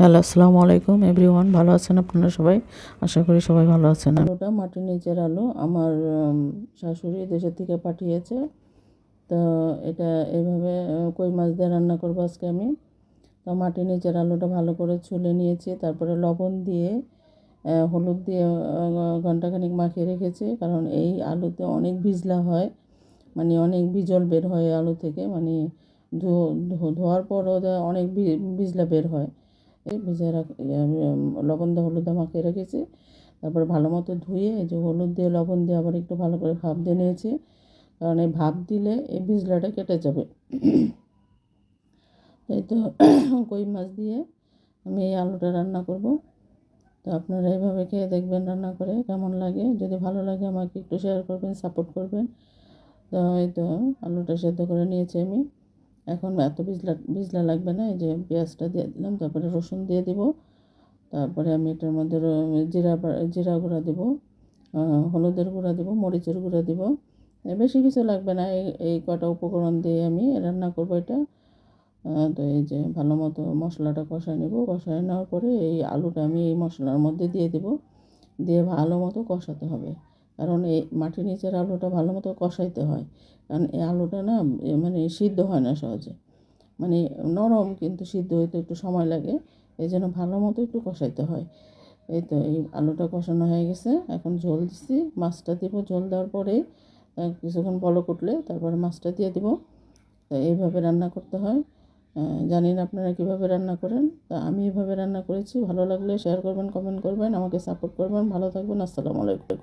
Hello, আসসালামু আলাইকুম everyone, ভালো আছেন আপনারা সবাই? আশা করি সবাই ভালো আছেন। আলুটা মাটির নিচের আলু আমার শাশুড়ি দেশের থেকে পাঠিয়েছে। তো এটা এইভাবে কই মাছ দিয়ে রান্না করব আজকে আমি? তো মাটির নিচের আলুটা ভালো করে ছুলে নিয়েছি, তারপরে লবণ দিয়ে হলুদ দিয়ে ঘন্টাখানিক মাখিয়ে রেখেছি, কারণ এই আলুতে অনেক ভিজলা হয় মানে অনেক বিজল বের হয় আলু থেকে মানে ধোয়ার পরও অনেক বিজলা বের হয়। ভিজে রাখ আমি, লবণ দিয়ে হলুদ মাখিয়ে রেখেছি। তারপর ভালো মতো ধুয়ে এই যে হলুদ দিয়ে লবণ দিয়ে আবার একটু ভালো করে ভাপ দিয়ে নিয়েছি। কারণ এই ভাপ দিলে এই বিজলাটা কেটে যাবে। এই তো কই মাছ দিয়ে আমি এই আলুটা রান্না করব। তো আপনারা এইভাবে খেয়ে দেখবেন রান্না করে কেমন লাগে। যদি ভালো লাগে আমাকে একটু শেয়ার করবেন সাপোর্ট করবেন। তো এই তো আলুটা সেদ্ধ করে নিয়েছি আমি। এখন এত বিজলা বিজলা লাগবে না, এই যে পেঁয়াজটা দিয়ে দিলাম, তারপরে রসুন দিয়ে দিব, তারপরে আমি এটার মধ্যে জিরা জিরা গুঁড়া দেবো হলুদের গুঁড়া দেবো, মরিচের গুঁড়া দেবো বেশি কিছু লাগবে না, এই এই কটা উপকরণ দিয়ে আমি রান্না করব এটা তো এই যে ভালো মতো মশলাটা কষায় নেব, কষায় নেওয়ার পরে এই আলুটা আমি এই মশলার মধ্যে দিয়ে দেবো, দিয়ে ভালো মতো কষাতে হবে। কারণ এই মাটির নিচের আলুটা ভালো মতো কষাইতে হয়। কারণ এই আলুটা না মানে সিদ্ধ হয় না সহজে। মানে নরম কিন্তু সিদ্ধ হইতে একটু সময় লাগে, এই জন্য ভালো মতো একটু কষাইতে হয়। এই তো এই আলুটা কষানো হয়ে গেছে, এখন ঝোল দিচ্ছি মাছটা দিব ঝোল দেওয়ার পরে কিছুক্ষণ বলক উঠলে তারপরে মাছটা দিয়ে দিব। তো এইভাবে রান্না করতে হয়। জানি না আপনারা কীভাবে রান্না করেন? তা আমি এভাবে রান্না করেছি। ভালো লাগলে শেয়ার করবেন কমেন্ট করবেন, আমাকে সাপোর্ট করবেন। ভালো থাকবেন, আসসালামু আলাইকুম।